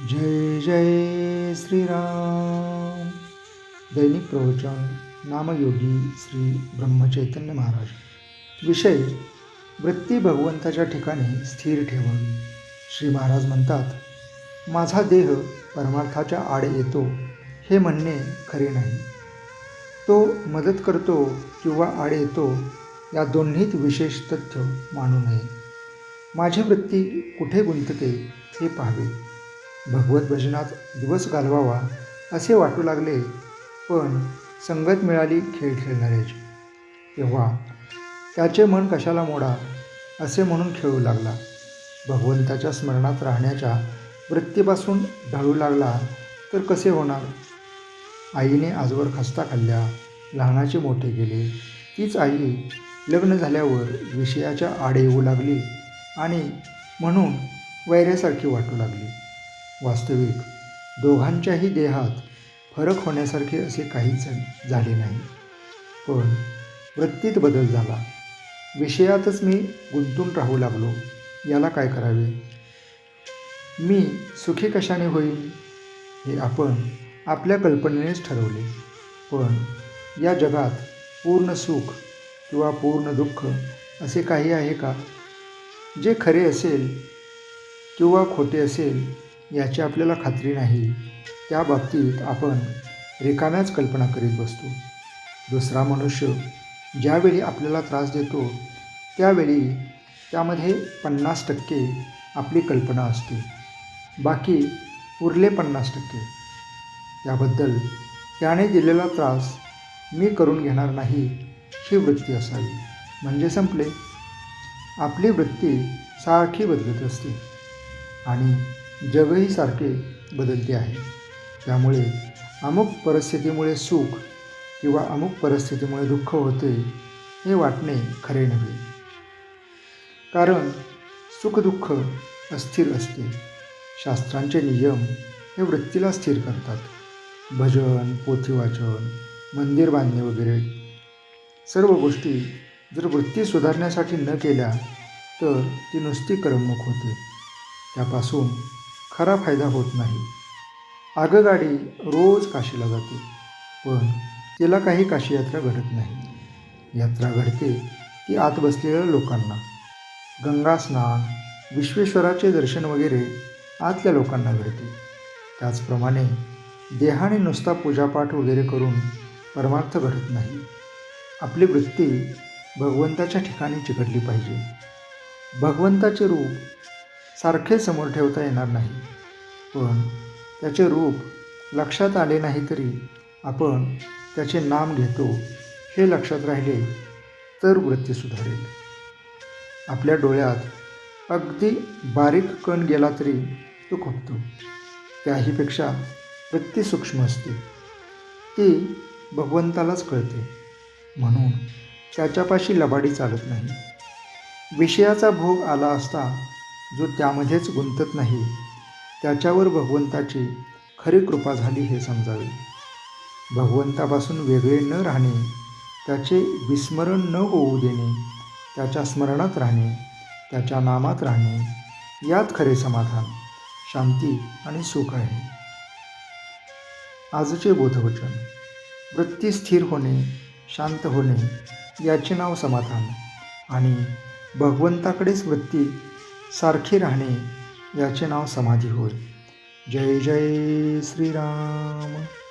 जय जय श्रीराम। दैनिक प्रवचन नामयोगी श्री ब्रह्मचैतन्य महाराज। विषय वृत्ती भगवंताच्या ठिकाणी स्थिर ठेवावी श्री महाराज म्हणतात माझा देह परमार्थाच्या आड येतो हे म्हणणे खरे नाही. तो मदत करतो किंवा आड येतो या दोन्हीत विशेष तथ्य मानू नये. माझी वृत्ती कुठे गुंतते हे पाहावे. भगवत भजनात दिवस घालवावा असे वाटू लागले पण संगत मिळाली खेळ खेळणाऱ्याची. तेव्हा त्याचे मन कशाला मोडा असे म्हणून खेळू लागला. भगवंताच्या स्मरणात राहण्याच्या वृत्तीपासून ढळू लागला तर कसे होणार? आईने आजवर खस्ता खाल्ल्या लहानाचे मोठे केले. तीच आई लग्न झाल्यावर विषयाच्या आड येऊ लागली आणि म्हणून वैऱ्यासारखी वाटू लागली. वास्तविक. दोघांच्याही देहात फरक होण्यासारखे असे काहीच झाले नाही. पण वृत्तीत बदल झाला. विषयातच मी गुंतून राहू लागलो. याला काय करावे? मी सुखी कशाने होईल हे आपण आपल्या कल्पनेनेच ठरवले. पण या जगात पूर्ण सुख किंवा पूर्ण दुःख असे काही आहे का? जे खरे असेल किंवा खोटे असेल याची आपल्याला खात्री नाही. त्या बाबतीत आपण रिकाम्याच कल्पना करीत बसतो. दुसरा मनुष्य ज्यावेळी आपल्याला त्रास देतो त्यावेळी त्यामध्ये पन्नास टक्के आपली कल्पना असते. बाकी उरले पन्नास टक्के. त्याबद्दल त्याने दिलेला त्रास मी करून घेणार नाही ही वृत्ती असावी. म्हणजे संपले. आपली वृत्ती सारखी बदलत असते. आणि जगही सारखे बदलते आहे. त्यामुळे अमुक परिस्थितीमुळे सुख किंवा अमुक परिस्थितीमुळे दुःख होते हे वाटणे खरे नव्हे. कारण सुखदुःख अस्थिर असते. शास्त्रांचे नियम हे वृत्तीला स्थिर करतात. भजन पोथीवाचन मंदिर बांधणे वगैरे सर्व गोष्टी जर वृत्ती सुधारण्यासाठी न केल्या तर ती नुसती करमणूक होते. त्यापासून खरा फायदा होत नाही. आगगाडी रोज काशीला जाते पण तिला काही काशी यात्रा घडत नाही. यात्रा घडते ती आत बसलेल्या लोकांना. गंगा स्नान विश्वेश्वराचे दर्शन वगैरे आतल्या लोकांना घडते. त्याचप्रमाणे देहाने नुसता पूजापाठ वगैरे करून परमार्थ घडत नाही. आपली वृत्ती भगवंताच्या ठिकाणी चिकटली पाहिजे. भगवंताचे रूप सारखे समोर ठेवता येणार नाही. पण त्याचे रूप लक्षात आले नाही तरी आपण त्याचे नाम घेतो हे लक्षात राहिले तर वृत्ती सुधारेल. आपल्या डोळ्यात अगदी बारीक कण गेला तरी तो खोपतो त्याहीपेक्षा वृत्ती सूक्ष्म असते. ती भगवंतालाच कळते. म्हणून त्याच्यापाशी लबाडी चालत नाही. विषयाचा भोग आला असता जो त्यामध्येच गुंतत नाही त्याच्यावर भगवंताची खरी कृपा झाली हे समजावे. भगवंतापासून वेगळे न राहणे त्याचे विस्मरण न होऊ देणे त्याच्या स्मरणात राहणे त्याच्या नामात राहणे यात खरे समाधान शांती आणि सुख आहे. आजचे बोधवचन वृत्ती स्थिर होणे शांत होणे याचे नाव समाधान आणि भगवंताकडेच वृत्ती सारखी राहणे याचे नाव समाधी होय. जय जय श्रीराम.